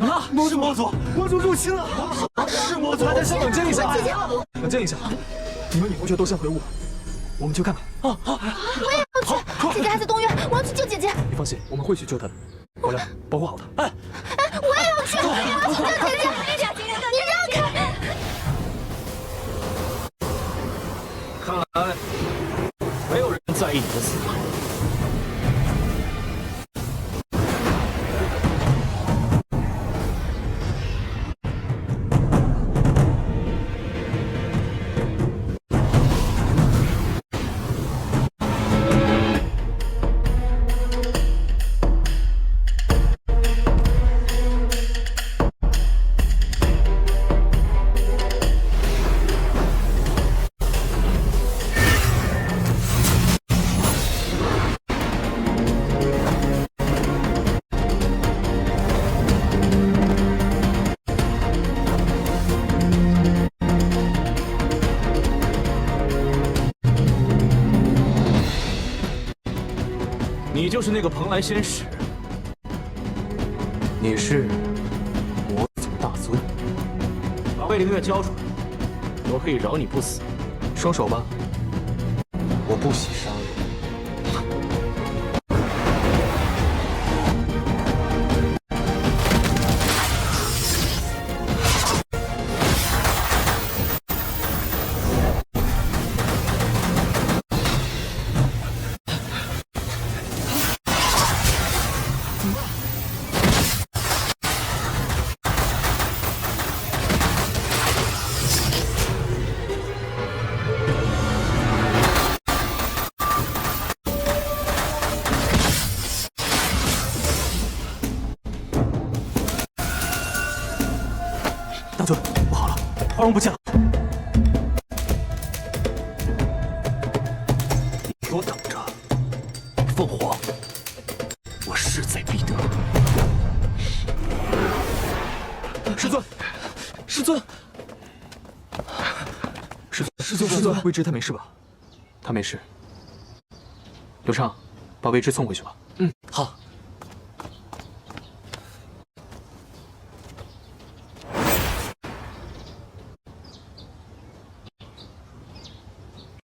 么了？是魔族，魔族入侵了！是魔族！大家先冷静一下，冷静一下。你们女同学都先回屋，我们去看看。啊啊！我也要去，姐姐还在东院，我要去救姐姐。你放心，我们会去救她的。我来，保护好她。哎，哎，我也要去，我也要去救姐姐。你让开！看来没有人在意你的死就是那个蓬莱仙使，你是魔族大尊，把魏灵月交出来，我可以饶你不死。双手吧，我不喜杀好了，花荣不见了！你给我等着，凤凰，我势在必得。师尊，师尊，师尊，师尊，师尊，未知他没事吧？他没事。刘畅，把未知送回去吧。嗯，好。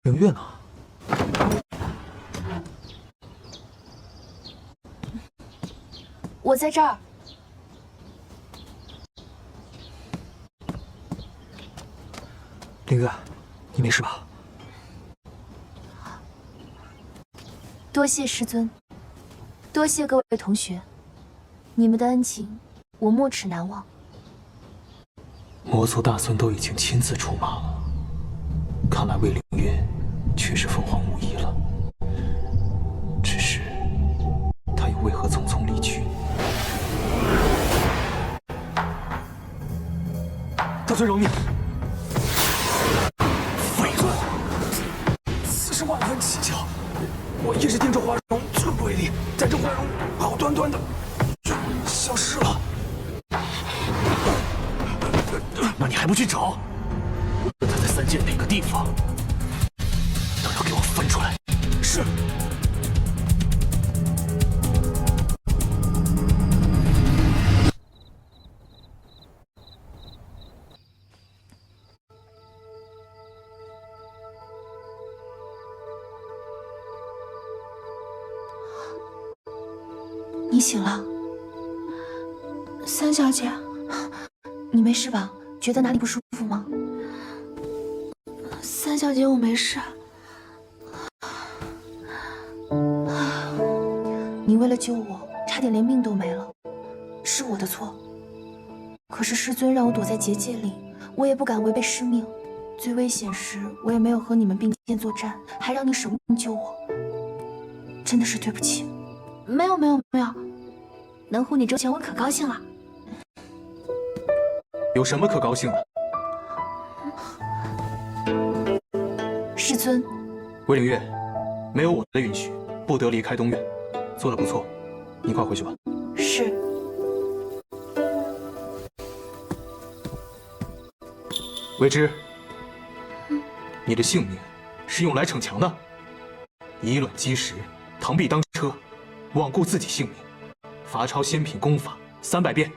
灵月呢？我在这儿。林月，你没事吧？多谢师尊，多谢各位同学，你们的恩情我没齿难忘。魔族大孙都已经亲自出马了，看来魏凌月确实凤凰无疑了。只是他又为何匆匆离去？大尊饶命！废尊，此事万分蹊跷。我一直盯着花容，寸步为离，但这花容好端端的就消失了。那你还不去找？他在三界哪个地方，是。你醒了，三小姐，你没事吧？觉得哪里不舒服吗？三小姐，我没事。为了救我，差点连命都没了，是我的错。可是师尊让我躲在结界里，我也不敢违背师命。最危险时，我也没有和你们并肩作战，还让你舍命救我，真的是对不起。没有没有没有，能护你周全，我可高兴了。有什么可高兴的？师尊，魏灵月，没有我的允许，不得离开东院。做的不错，你快回去吧。是。为之，你的性命是用来逞强的，以卵击石，螳臂当车，罔顾自己性命，罚抄仙品功法三百遍。